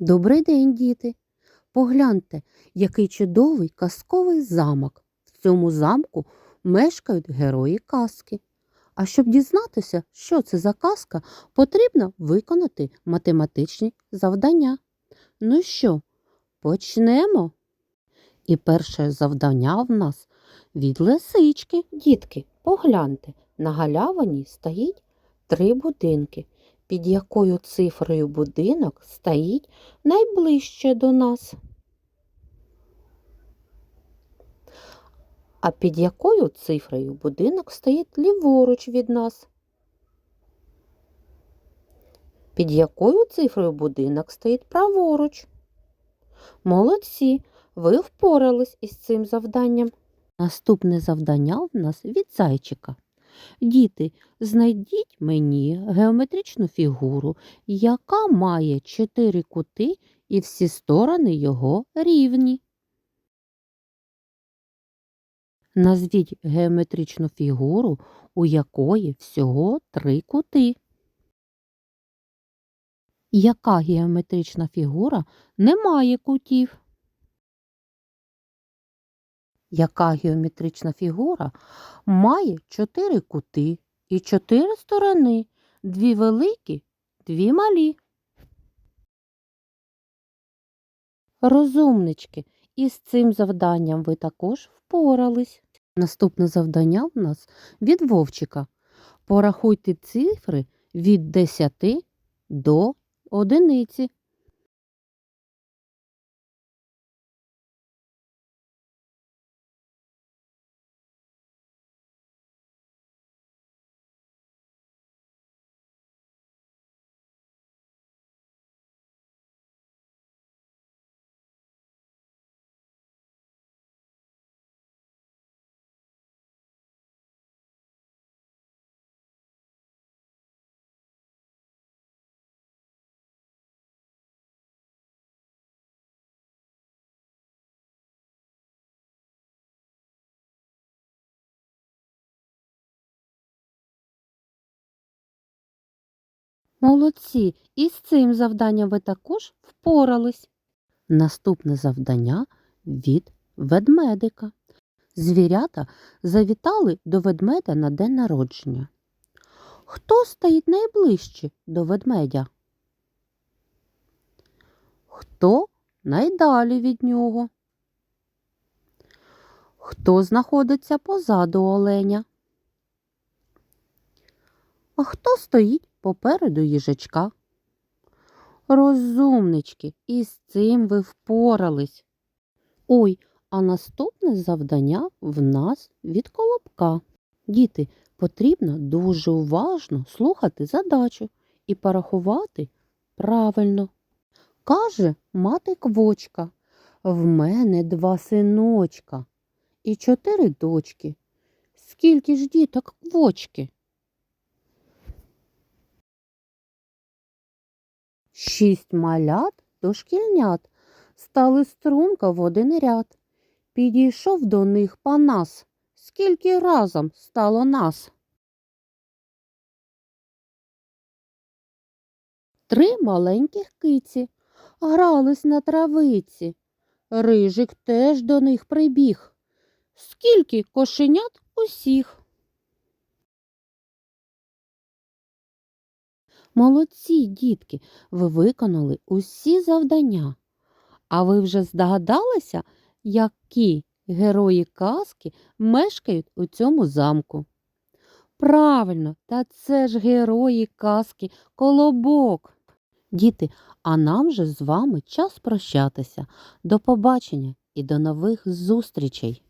Добрий день, діти! Погляньте, який чудовий казковий замок. В цьому замку мешкають герої казки. А щоб дізнатися, що це за казка, потрібно виконати математичні завдання. Ну що, почнемо? І перше завдання в нас від лисички. Дітки, погляньте, на галявині стоїть три будинки під якою цифрою будинок стоїть найближче до нас. А під якою цифрою будинок стоїть ліворуч від нас? Під якою цифрою будинок стоїть праворуч? Молодці, ви впорались із цим завданням. Наступне завдання в нас від зайчика. Діти, знайдіть мені геометричну фігуру, яка має чотири кути і всі сторони його рівні. Назвіть геометричну фігуру, у якої всього три кути. Яка геометрична фігура не має кутів? Яка геометрична фігура має чотири кути і чотири сторони, дві великі, дві малі. Розумнички, із цим завданням ви також впорались. Наступне завдання в нас від Вовчика. Порахуйте цифри від 10 до одиниці. Молодці, і з цим завданням ви також впорались. Наступне завдання від ведмедика. Звірята завітали до ведмедя на день народження. Хто стоїть найближче до ведмедя? Хто найдалі від нього? Хто знаходиться позаду оленя? А хто стоїть попереду їжачка? Розумнички, і з цим ви впорались. Ой, а наступне завдання в нас від колобка. Діти, потрібно дуже уважно слухати задачу і порахувати правильно. Каже мати квочка, в мене два синочка і чотири дочки. Скільки ж діток квочки? Шість малят дошкільнят стали струнко в один ряд. Підійшов до них панас. Скільки разом стало нас? Три маленьких киці грались на травиці. Рижик теж до них прибіг. Скільки кошенят усіх? Молодці, дітки, ви виконали усі завдання. А ви вже здогадалися, які герої казки мешкають у цьому замку? Правильно, та це ж герої казки Колобок. Діти, а нам же з вами час прощатися. До побачення і до нових зустрічей!